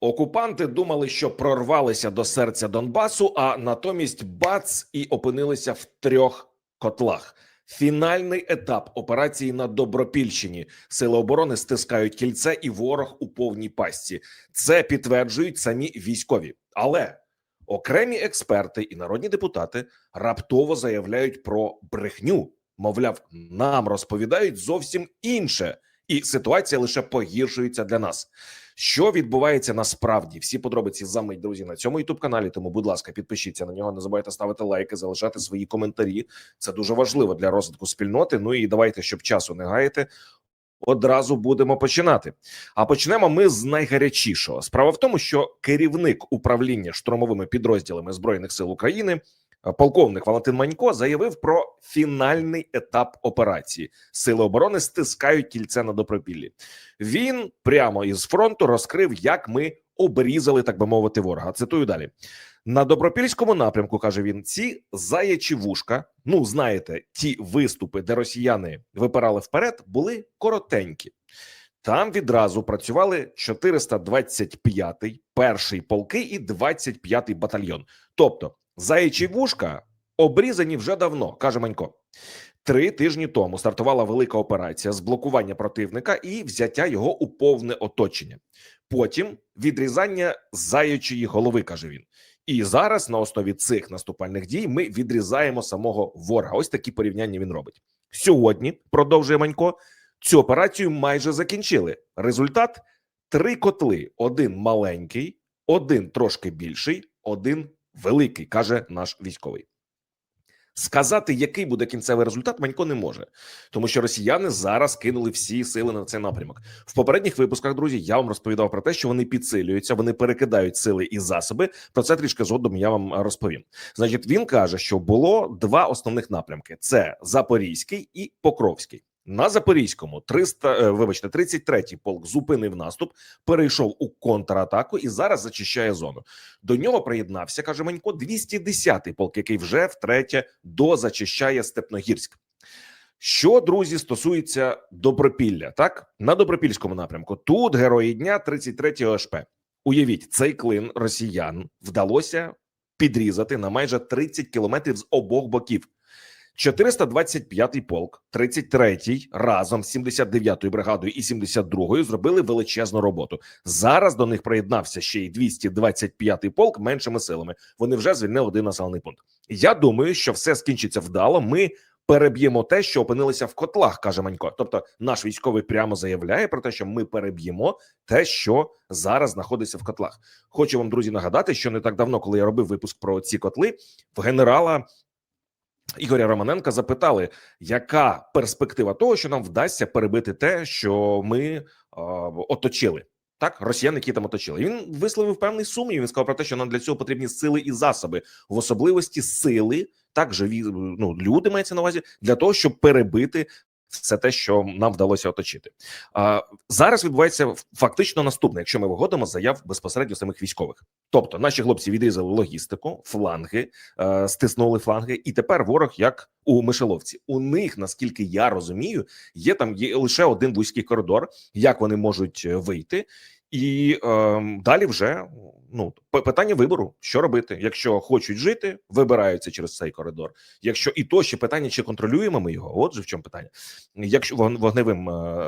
Окупанти думали, що прорвалися до серця Донбасу, а натомість бац і опинилися в трьох котлах. Фінальний етап операції на Добропільщині. Сили оборони стискають кільце, і ворог у повній пастці. Це підтверджують самі військові. Але окремі експерти і народні депутати раптово заявляють про брехню. Мовляв, нам розповідають зовсім інше, і ситуація лише погіршується для нас. Що відбувається насправді? Всі подробиці за мить, друзі, на цьому youtube каналі. Тому, будь ласка, підпишіться на нього. Не забувайте ставити лайки, залишати свої коментарі. Це дуже важливо для розвитку спільноти. Ну і давайте, щоб часу не гаяти. Одразу будемо починати. А почнемо ми з найгарячішого. Справа в тому, що керівник управління штурмовими підрозділами збройних сил України, полковник Валентин Манько, заявив про фінальний етап операції. Сили оборони стискають кільце на Добропіллі. Він прямо із фронту розкрив, як ми обрізали, так би мовити, ворога. Цитую далі. На добропільському напрямку каже він: ці заячі вушка. Ну знаєте, ті виступи, де росіяни випирали вперед, були коротенькі. Там відразу працювали 425-й, перший полки і 25-й батальйон. Тобто, заячі вушка обрізані вже давно, каже Манько. Три тижні тому стартувала велика операція з блокування противника і взяття його у повне оточення. Потім відрізання заячої голови, каже він. І зараз на основі цих наступальних дій ми відрізаємо самого ворога. Ось такі порівняння він робить сьогодні. Продовжує Манько. Цю операцію майже закінчили. Результат: три котли: один маленький, один трошки більший, один великий, каже наш військовий. Сказати, який буде кінцевий результат, Манько не може, тому що росіяни зараз кинули всі сили на цей напрямок. В попередніх випусках, друзі, я вам розповідав про те, що вони підсилюються, вони перекидають сили і засоби. Про це трішки згодом я вам розповім. Значить, він каже, що було два основних напрямки: це Запорізький і Покровський. На Запорізькому 300, е, вибачте, 33-й полк зупинив наступ, перейшов у контратаку і зараз зачищає зону. До нього приєднався, каже Манько, 210-й полк, який вже втретє дозачищає Степногірськ. Що друзі стосується Добропілля, так на добропільському напрямку тут герої дня 33-го ОШП. Уявіть, цей клин росіян вдалося підрізати на майже 30 кілометрів з обох боків. 425-й полк, 33-й разом з 79-ю бригадою і 72-ю зробили величезну роботу. Зараз до них приєднався ще й 225-й полк меншими силами. Вони вже звільнили один населений пункт. Я думаю, що все скінчиться вдало. Ми переб'ємо те, що опинилися в котлах, каже Манько. Тобто, наш військовий прямо заявляє про те, що ми переб'ємо те, що зараз знаходиться в котлах. Хочу вам, друзі, нагадати, що не так давно, коли я робив випуск про ці котли, в генерала. Ігоря Романенка запитали, яка перспектива того, що нам вдасться перебити те, що ми е, оточили. Так, росіяни, які там оточили. Він висловив певний сумнів. Він сказав про те, що нам для цього потрібні сили і засоби, в особливості сили, так живі ну люди мається на увазі для того, щоб перебити все те, що нам вдалося оточити. А зараз відбувається фактично наступне, якщо ми виходимо з заяв безпосередньо самих військових. Тобто, наші хлопці відрізали логістику, фланги, е, стиснули фланги, і тепер ворог як у мишеловці. У них, наскільки я розумію, є там є лише один вузький коридор, як вони можуть е, вийти. І е, далі вже ну питання вибору, що робити. Якщо хочуть жити, вибираються через цей коридор. Якщо і то ще питання, чи контролюємо ми його? Отже, в чому питання? Якщо вогневим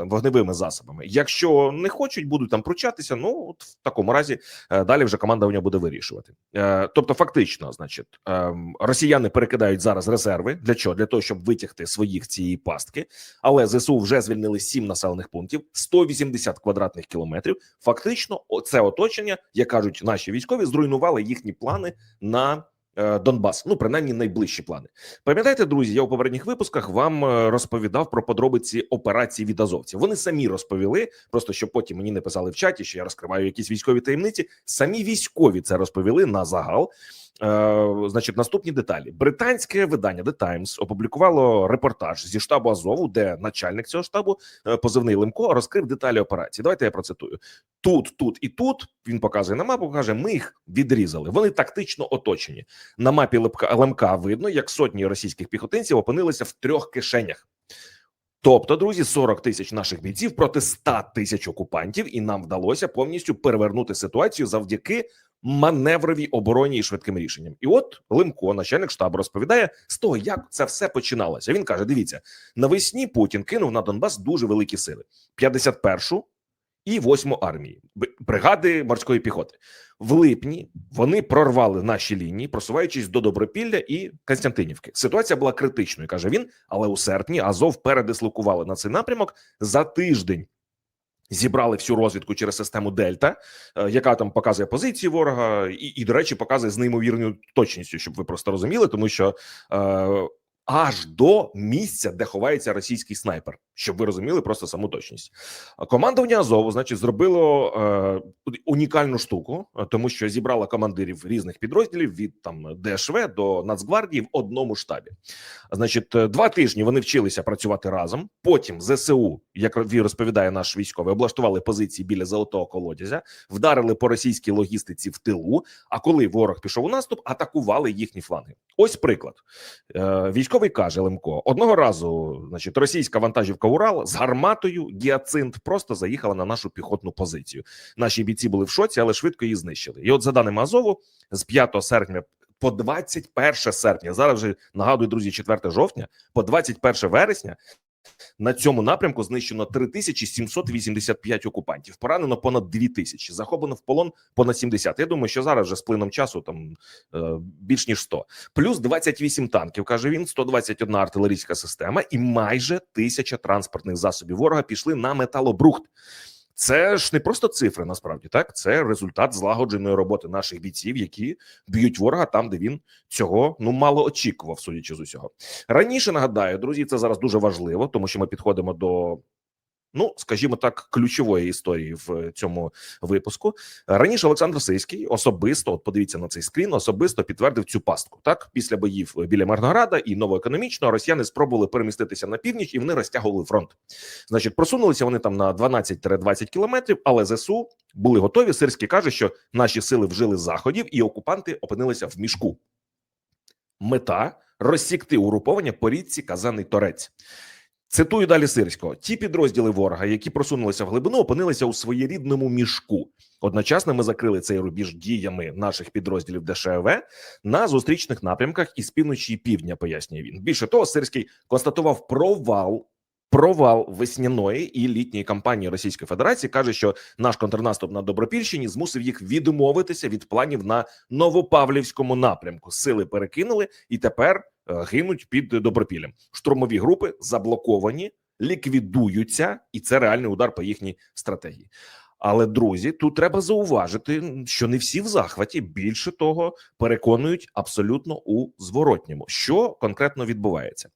вогневими засобами, якщо не хочуть, будуть там пручатися. Ну от в такому разі далі вже команда у нього буде вирішувати. Е, тобто, фактично, значить, е, росіяни перекидають зараз резерви для чого? Для того, щоб витягти своїх цієї пастки, але зсу вже звільнили сім населених пунктів, 180 квадратних кілометрів. Фактично, це оточення, як кажуть наші військові, зруйнували їхні плани на Донбас. Ну, принаймні, найближчі плани. Пам'ятаєте, друзі, я у попередніх випусках вам е, розповідав про подробиці операції від азовців. Вони самі розповіли, просто щоб потім мені не писали в чаті, що я розкриваю якісь військові таємниці. Самі військові це розповіли на загал. Е, значить, наступні деталі. Британське видання The Times опублікувало репортаж зі штабу Азову, де начальник цього штабу, е, позивний Лемко, розкрив деталі операції. Давайте я процитую тут, тут і тут. Він показує на мапу. каже: ми їх відрізали. Вони тактично оточені. На мапі Лемка видно, як сотні російських піхотинців опинилися в трьох кишенях. Тобто, друзі, 40 тисяч наших бійців проти 100 тисяч окупантів, і нам вдалося повністю перевернути ситуацію завдяки маневровій обороні і швидким рішенням. І от Лимко, начальник штабу, розповідає з того, як це все починалося. Він каже: дивіться, навесні Путін кинув на Донбас дуже великі сили: 51-шу і 8-му армії бригади морської піхоти. В липні вони прорвали наші лінії, просуваючись до Добропілля і Константинівки. Ситуація була критичною, каже він. Але у серпні Азов передислокували на цей напрямок за тиждень. Зібрали всю розвідку через систему Дельта, е, яка там показує позиції ворога, і, і до речі, показує з неймовірною точністю, щоб ви просто розуміли, тому що е, аж до місця, де ховається російський снайпер, щоб ви розуміли просто саму точність. Командування Азову, значить, зробило е, унікальну штуку, е, тому що зібрало командирів різних підрозділів від там ДШВ до Нацгвардії в одному штабі. Значить, е, два тижні вони вчилися працювати разом. Потім ЗСУ, як розповідає наш військовий, облаштували позиції біля золотого колодязя, вдарили по російській логістиці в тилу. А коли ворог пішов у наступ, атакували їхні фланги. Ось приклад. Е, Військовий каже Лемко: одного разу, значить, російська вантажівка Урал з гарматою Гіацинт просто заїхала на нашу піхотну позицію. Наші бійці були в шоці, але швидко її знищили. І от за даними Азову, з 5 серпня по 21 серпня, зараз вже нагадую, друзі, 4 жовтня, по 21 вересня. На цьому напрямку знищено 3785 окупантів, поранено понад 2000, захоплено в полон понад 70. Я думаю, що зараз вже з плином часу там е, більш ніж 100. Плюс 28 танків, каже він, 121 артилерійська система і майже тисяча транспортних засобів ворога пішли на металобрухт. Це ж не просто цифри, насправді так. Це результат злагодженої роботи наших бійців, які б'ють ворога там, де він цього ну мало очікував, судячи з усього. Раніше нагадаю, друзі, це зараз дуже важливо, тому що ми підходимо до. Ну, скажімо так, ключової історії в цьому випуску. Раніше Олександр Сиський особисто, от подивіться на цей скрін, особисто підтвердив цю пастку. Так, після боїв біля Мирнограда і новоекономічного росіяни спробували переміститися на північ, і вони розтягували фронт. Значить, просунулися вони там на 12-20 кілометрів, але ЗСУ були готові. Сирський каже, що наші сили вжили заходів, і окупанти опинилися в мішку. Мета розсікти угруповання по річці Казаний Торець. Цитую далі Сирського: ті підрозділи ворога, які просунулися в глибину, опинилися у своєрідному мішку. Одночасно ми закрили цей рубіж діями наших підрозділів ДШВ на зустрічних напрямках із півночі і півдня. Пояснює він. Більше того, Сирський констатував провал. Провал весняної і літньої кампанії Російської Федерації каже, що наш контрнаступ на Добропільщині змусив їх відмовитися від планів на Новопавлівському напрямку. Сили перекинули і тепер е, гинуть під Добропіллям. Штурмові групи заблоковані, ліквідуються, і це реальний удар по їхній стратегії. Але друзі, тут треба зауважити, що не всі в захваті. Більше того, переконують абсолютно у зворотньому, що конкретно відбувається.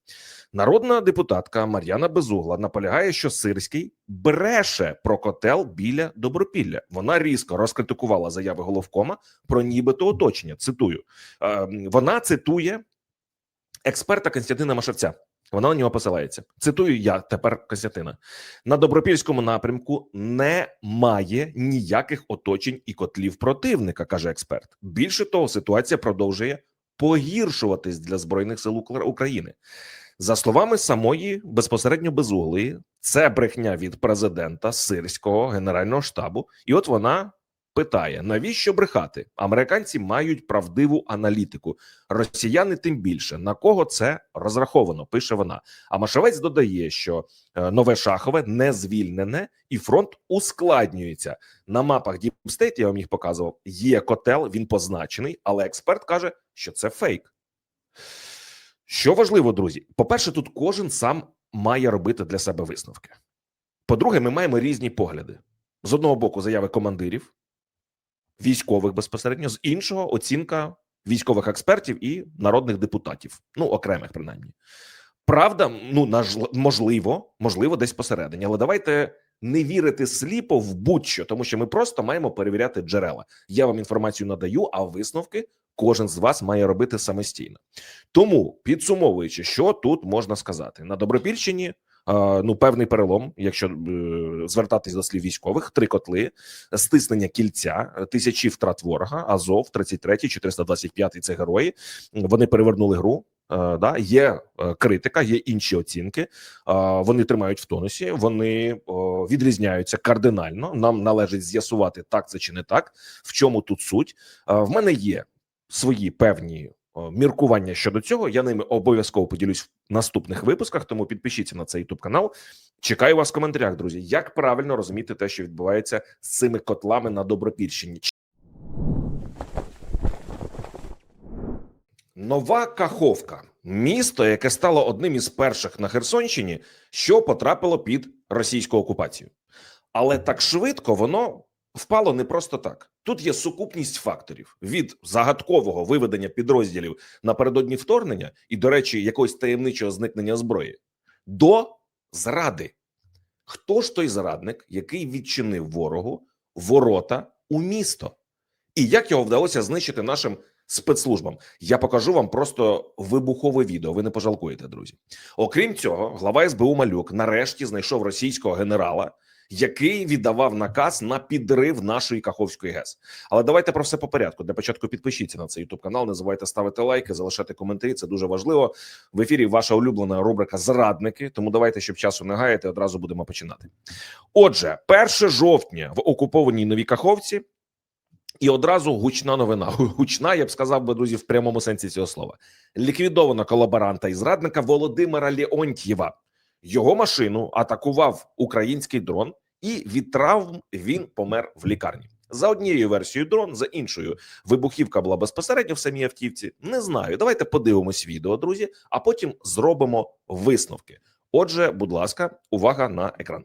Народна депутатка Мар'яна Безугла наполягає, що Сирський бреше про котел біля Добропілля. Вона різко розкритикувала заяви головкома про нібито оточення. Цитую, Е, вона цитує експерта Константина Машевця. Вона на нього посилається. Цитую я тепер Костянтина. На добропільському напрямку немає ніяких оточень і котлів противника, каже експерт. Більше того, ситуація продовжує погіршуватись для збройних сил України. За словами самої безпосередньо безуглої, це брехня від президента Сирського генерального штабу, і от вона питає: навіщо брехати? Американці мають правдиву аналітику. Росіяни тим більше на кого це розраховано, пише вона. А Машевець додає, що е, нове шахове не звільнене, і фронт ускладнюється на мапах Діпстейт. Я вам їх показував. Є котел, він позначений, але експерт каже, що це фейк. Що важливо, друзі? По-перше, тут кожен сам має робити для себе висновки. По-друге, ми маємо різні погляди. З одного боку, заяви командирів, військових безпосередньо, з іншого оцінка військових експертів і народних депутатів, ну окремих принаймні. Правда, ну можливо, можливо, десь посередині, але давайте не вірити сліпо в будь-що, тому що ми просто маємо перевіряти джерела. Я вам інформацію надаю, а висновки кожен з вас має робити самостійно. Тому підсумовуючи, що тут можна сказати на Добропільщині. Ну, певний перелом, якщо е, звертатись до слів військових, три котли, стиснення кільця, тисячі втрат ворога, Азов, 33-й, 425-й – це герої. Вони перевернули гру. Е, да, є е, критика, є інші оцінки. Вони тримають в тонусі, вони відрізняються кардинально. Нам належить з'ясувати так це чи не так. В чому тут суть? В мене є свої певні міркування щодо цього. Я ними обов'язково поділюсь в наступних випусках. Тому підпишіться на цей youtube канал. Чекаю вас в коментарях, друзі. Як правильно розуміти те, що відбувається з цими котлами на Добропільщині? Нова Каховка місто, яке стало одним із перших на Херсонщині, що потрапило під російську окупацію. Але так швидко воно впало не просто так. Тут є сукупність факторів від загадкового виведення підрозділів напередодні вторгнення і, до речі, якогось таємничого зникнення зброї до зради. Хто ж той зрадник, який відчинив ворогу ворота у місто? І як його вдалося знищити нашим спецслужбам? Я покажу вам просто вибухове відео. Ви не пожалкуєте, друзі. Окрім цього, глава СБУ Малюк нарешті знайшов російського генерала, який віддавав наказ на підрив нашої Каховської ГЕС. Але давайте про все по порядку. Для початку підпишіться на цей youtube канал. Не забувайте ставити лайки, залишати коментарі. Це дуже важливо. В ефірі ваша улюблена рубрика Зрадники. Тому давайте, щоб часу не гаяти, одразу будемо починати. Отже, 1 жовтня в окупованій новій Каховці. І одразу гучна новина. Гучна, я б сказав би, друзі, в прямому сенсі цього слова. Ліквідовано колаборанта і зрадника Володимира Леонтьєва. Його машину атакував український дрон, і від травм він помер в лікарні. За однією версією дрон, за іншою вибухівка була безпосередньо в самій автівці. Не знаю. Давайте подивимось відео, друзі, а потім зробимо висновки. Отже, будь ласка, увага на екран.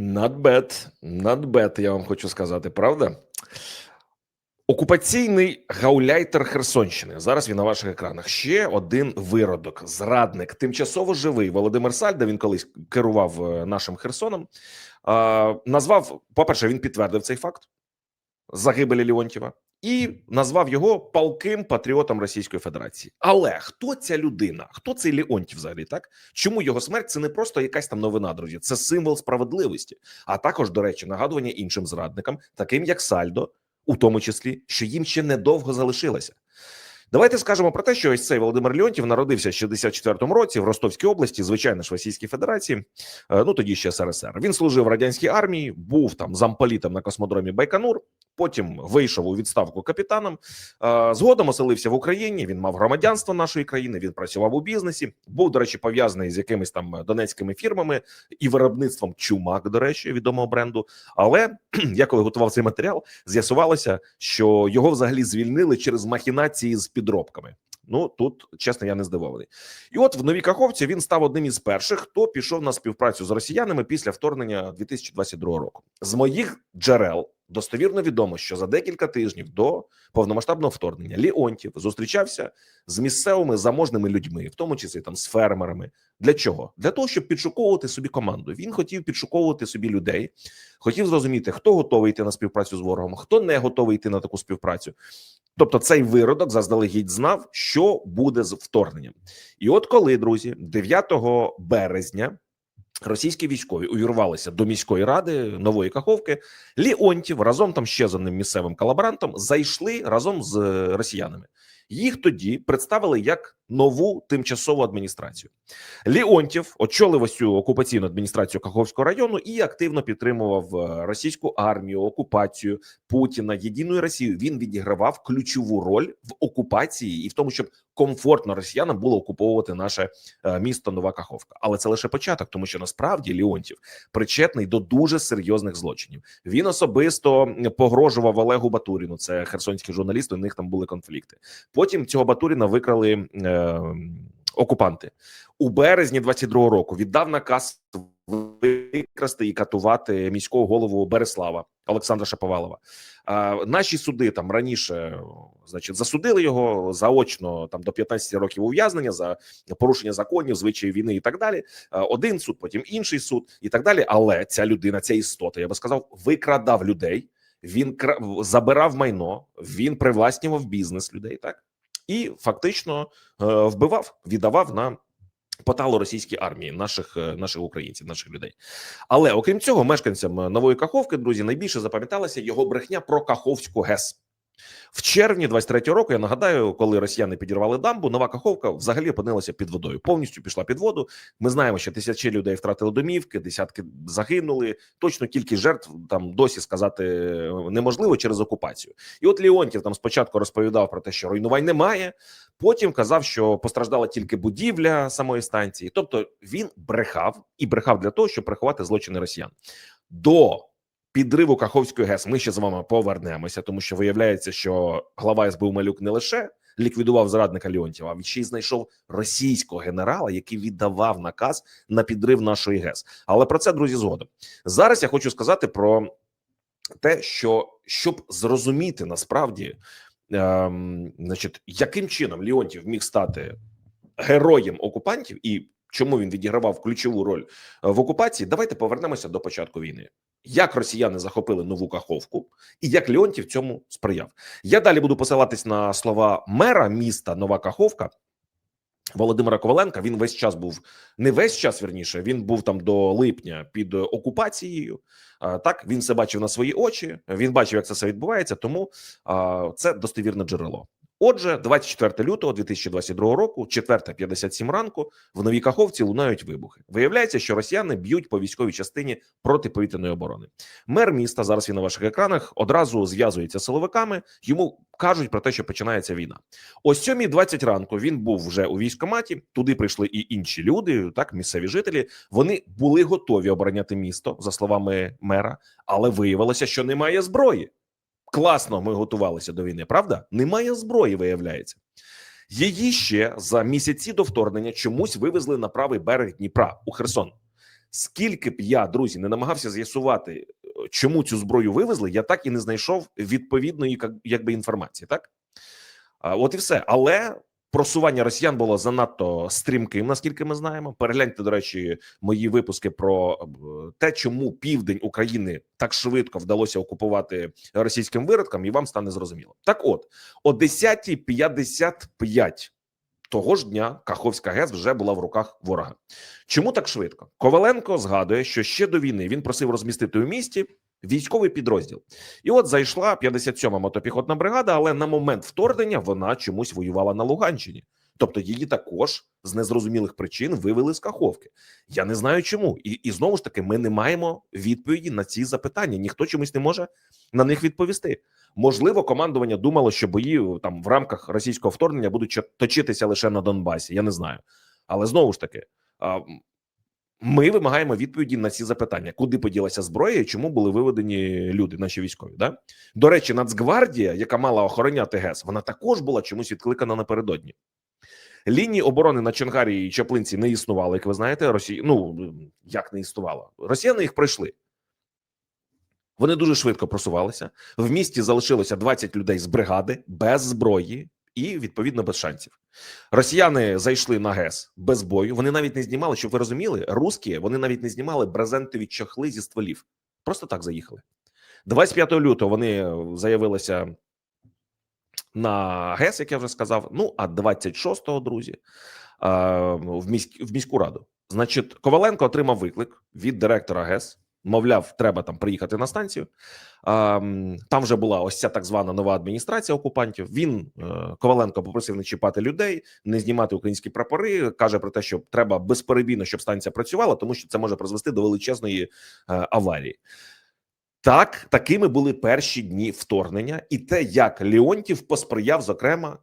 Not bad, я вам хочу сказати, правда? Окупаційний гауляйтер Херсонщини. Зараз він на ваших екранах. Ще один виродок, зрадник, тимчасово живий Володимир Сальда. Він колись керував е, нашим Херсоном. Назвав, по-перше, він підтвердив цей факт загибелі Леонтьєва і назвав його палким патріотом Російської Федерації. Але хто ця людина? Хто цей Леонтів взагалі? Так чому його смерть це не просто якась там новина, друзі? Це символ справедливості, а також, до речі, нагадування іншим зрадникам, таким як Сальдо, у тому числі, що їм ще недовго залишилося. Давайте скажемо про те, що ось цей Володимир Леонтьєв народився в 64-му році в Ростовській області, звичайно ж Російській Федерації. е, Ну тоді ще СРСР. Він служив в радянській армії, був там замполітом на космодромі Байконур. Потім вийшов у відставку капітаном. Е, Згодом оселився в Україні. Він мав громадянство нашої країни. Він працював у бізнесі. Був, до речі, пов'язаний з якимись там донецькими фірмами і виробництвом чумак, до речі, відомого бренду. Але я коли готував цей матеріал, з'ясувалося, що його взагалі звільнили через махінації з підробками. Ну тут чесно, я не здивований. І от в новій Каховці він став одним із перших, хто пішов на співпрацю з росіянами після вторгнення 2022 року. З моїх джерел достовірно відомо, що за декілька тижнів до повномасштабного вторгнення Ліонтів зустрічався з місцевими заможними людьми, в тому числі там з фермерами. Для чого? Для того, щоб підшуковувати собі команду. Він хотів підшуковувати собі людей, хотів зрозуміти, хто готовий йти на співпрацю з ворогом, хто не готовий йти на таку співпрацю. Тобто, цей виродок заздалегідь знав, що буде з вторгненням. І от коли друзі, 9 березня. Російські військові увірвалися до міської ради нової Каховки. Ліонтів разом там ще з одним місцевим колаборантом зайшли разом з е, росіянами. Їх тоді представили як нову тимчасову адміністрацію. Ліонтів очолив ось цю окупаційну адміністрацію Каховського району і активно підтримував е, російську армію, окупацію Путіна, єдиної Росію. Він відігравав ключову роль в окупації і в тому, щоб комфортно росіянам було окуповувати наше е, місто Нова Каховка. Але це лише початок, тому що насправді Ліонтів причетний до дуже серйозних злочинів. Він особисто погрожував Олегу Батуріну. Це херсонський журналіст. У них там були конфлікти. Потім цього Батуріна викрали е, окупанти у березні 22-го року. Віддав наказ викрасти і катувати міського голову Береслава Олександра Шаповалова. А, наші суди там раніше, значить, засудили його заочно там до 15 років ув'язнення за порушення законів, звичаї війни і так далі. А, один суд, потім інший суд і так далі. Але ця людина, ця істота, я би сказав, викрадав людей. Він забирав майно, він привласнював бізнес людей, так і фактично е, вбивав, віддавав на Потало російській армії наших е, наших українців, наших людей. Але окрім цього, мешканцям е, нової Каховки, друзі, найбільше запам'яталася його брехня про Каховську ГЕС. В червні 23-го року я нагадаю, коли росіяни підірвали дамбу, нова Каховка взагалі опинилася під водою. Повністю пішла під воду. Ми знаємо, що тисячі людей втратили домівки, десятки загинули. Точно кількість жертв там досі сказати е, неможливо через окупацію. І от Леонтів там спочатку розповідав про те, що руйнувань немає. Потім казав, що постраждала тільки будівля самої станції. Тобто він брехав і брехав для того, щоб приховати злочини росіян. До підриву Каховської ГЕС ми ще з вами повернемося, тому що виявляється, що глава СБУ Малюк не лише ліквідував зрадника Леонтьєва, а ще й знайшов російського генерала, який віддавав наказ на підрив нашої ГЕС. Але про це друзі згодом. Зараз я хочу сказати про те, що щоб зрозуміти насправді, ем, значить, яким чином Леонтьєв міг стати героєм окупантів і чому він відігравав ключову роль е, в окупації, давайте повернемося до початку війни. Як росіяни захопили нову Каховку, і як Леонтів цьому сприяв? Я далі буду посилатись на слова мера міста Нова Каховка Володимира Коваленка. Він весь час був не весь час, вірніше. Він був там до липня під окупацією. Так він все бачив на свої очі. Він бачив, як це все відбувається. Тому це достовірне джерело. Отже, 24 лютого 2022 року, 4.57 ранку, в новій Каховці лунають вибухи. Виявляється, що росіяни б'ють по військовій частині протиповітряної оборони. Мер міста зараз він на ваших екранах одразу зв'язується з силовиками. Йому кажуть про те, що починається війна. О 7.20 ранку він був вже у військкоматі. Туди прийшли і інші люди, так місцеві жителі. Вони були готові обороняти місто за словами мера, але виявилося, що немає зброї. Класно, ми готувалися до війни. Правда, немає зброї, виявляється. Її ще за місяці до вторгнення чомусь вивезли на правий берег Дніпра у Херсон. Скільки б я, друзі, не намагався з'ясувати, чому цю зброю вивезли, я так і не знайшов відповідної якби інформації. Так от і все. Але просування росіян було занадто стрімким, наскільки ми знаємо. Перегляньте, до речі, мої випуски про те, чому південь України так швидко вдалося окупувати російським виродкам, і вам стане зрозуміло. Так, от о 10.55 того ж дня Каховська ГЕС вже була в руках ворога. Чому так швидко? Коваленко згадує, що ще до війни він просив розмістити у місті військовий підрозділ. І от зайшла 57-ма мотопіхотна бригада, але на момент вторгнення вона чомусь воювала на Луганщині. Тобто її також з незрозумілих причин вивели з Каховки. Я не знаю чому. І, і знову ж таки, ми не маємо відповіді на ці запитання. Ніхто чомусь не може на них відповісти. Можливо, командування думало, що бої там в рамках російського вторгнення будуть точитися лише на Донбасі. Я не знаю. Але знову ж таки, ми вимагаємо відповіді на ці запитання: куди поділася зброя і чому були виведені люди, наші військові. Да? До речі, Нацгвардія, яка мала охороняти ГЕС, вона також була чомусь відкликана напередодні. Лінії оборони на Чонгарі і Чаплинці не існували, як ви знаєте. Росії, ну як не існувало. Росіяни їх пройшли. Вони дуже швидко просувалися. В місті залишилося 20 людей з бригади без зброї і відповідно без шансів. Росіяни зайшли на ГЕС без бою. Вони навіть не знімали, щоб ви розуміли, русські вони навіть не знімали брезентові чохли зі стволів. Просто так заїхали. 25 лютого вони заявилися на ГЕС, як я вже сказав. Ну а 26-го, друзі, в в міську раду. Значить, Коваленко отримав виклик від директора ГЕС. Мовляв, треба там приїхати на станцію. Там вже була ось ця так звана нова адміністрація окупантів. Він е, Коваленко попросив не чіпати людей, не знімати українські прапори. каже про те, що треба безперебійно, щоб станція працювала, тому що це може призвести до величезної е, аварії. Так, такими були перші дні вторгнення, і те, як Леонтів посприяв, зокрема,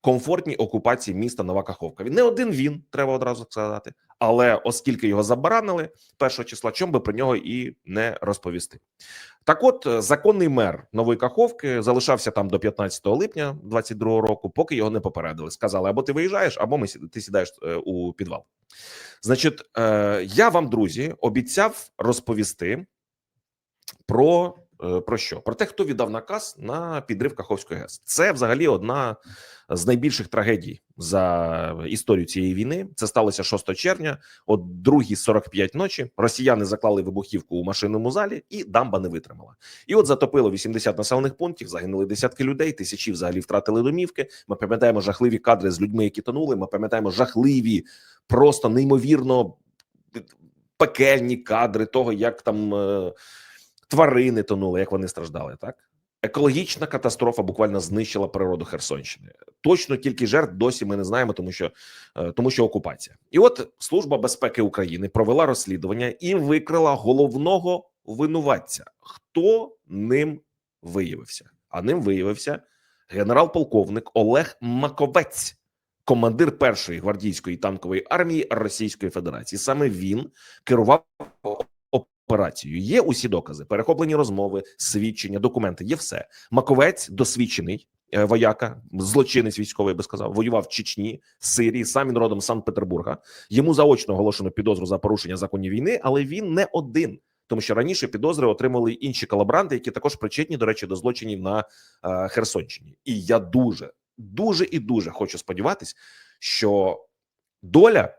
комфортній окупації міста Нова Каховка. Не один він, треба одразу сказати. Але оскільки його забаранили першого числа, чому би про нього і не розповісти. Так, от е, законний мер Нової Каховки залишався там до 15 липня 22 року, поки його не попередили. Сказали: або ти виїжджаєш, або ми ти сідаєш е, у підвал. Значить, е, я вам, друзі, обіцяв розповісти про, про що? Про те, хто віддав наказ на підрив Каховської ГЕС. Це взагалі одна з найбільших трагедій за історію цієї війни. Це сталося 6 червня, о 2.45 ночі. Росіяни заклали вибухівку у машинному залі, і дамба не витримала. І от затопило 80 населених пунктів, загинули десятки людей, тисячі взагалі втратили домівки. Ми пам'ятаємо жахливі кадри з людьми, які тонули. Ми пам'ятаємо жахливі, просто неймовірно пекельні кадри того, як там е, тварини тонули, як вони страждали. Так екологічна катастрофа буквально знищила природу Херсонщини. Точно кілька жертв досі ми не знаємо, тому що е, тому що окупація. І от служба безпеки України провела розслідування і викрила головного винуватця. Хто ним виявився? А ним виявився генерал-полковник Олег Маковець. Командир першої гвардійської танкової армії Російської Федерації саме він керував операцією. Є усі докази, перехоплені розмови, свідчення, документи. Є все. Маковець досвідчений е, вояка, злочинець військовий я би сказав, воював в Чечні, Сирії, сам він родом Санкт-Петербурга. Йому заочно оголошено підозру за порушення законів війни, але він не один. Тому що раніше підозри отримали інші колаборанти, які також причетні, до речі, до злочинів на е, Херсонщині. І я дуже, дуже і дуже хочу сподіватись, що доля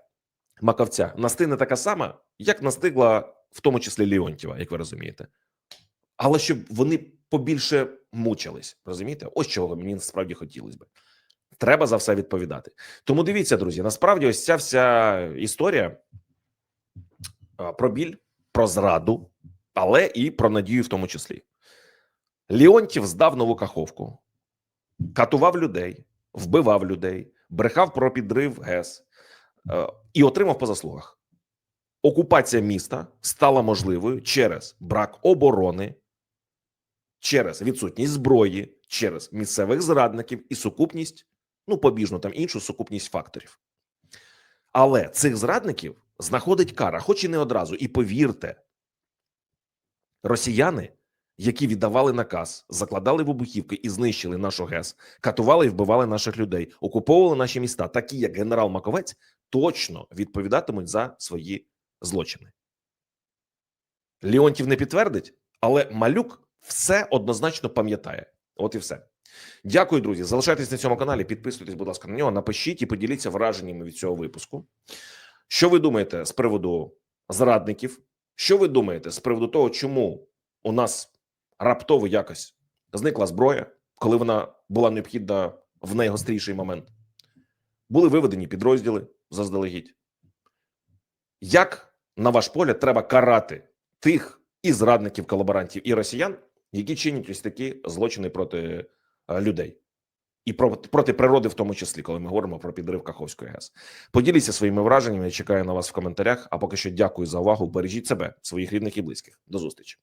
Маковця настигне така сама, як настигла в тому числі Леонтьєва, як ви розумієте. Але щоб вони побільше мучились, розумієте? Ось чого мені насправді хотілося би. Треба за все відповідати. Тому дивіться, друзі, насправді, ось ця вся історія про біль, про зраду, але і про надію в тому числі. Леонтів здав нову каховку, катував людей, вбивав людей, брехав про підрив ГЕС і отримав по заслугах. Окупація міста стала можливою через брак оборони, через відсутність зброї, через місцевих зрадників і сукупність, ну побіжно там іншу сукупність факторів. Але цих зрадників знаходить кара, хоч і не одразу. І повірте, росіяни, які віддавали наказ, закладали вибухівки і знищили нашу ГЕС, катували і вбивали наших людей, окуповували наші міста, такі як генерал Маковець, точно відповідатимуть за свої злочини. Леонтів не підтвердить, але малюк все однозначно пам'ятає. От і все. Дякую, друзі. Залишайтесь на цьому каналі. Підписуйтесь, будь ласка, на нього. Напишіть і поділіться враженнями від цього випуску. Що ви думаєте з приводу зрадників? Що ви думаєте з приводу того, чому у нас раптово якось зникла зброя, коли вона була необхідна в найгостріший момент? Були виведені підрозділи заздалегідь. Як, на ваш погляд, треба карати тих і зрадників, колаборантів, і росіян, які чинять ось такі злочини проти е, людей і про, проти природи, в тому числі, коли ми говоримо про підрив Каховської ГЕС? Поділіться своїми враженнями. Я чекаю на вас в коментарях. А поки що дякую за увагу. Бережіть себе, своїх рідних і близьких. До зустрічі.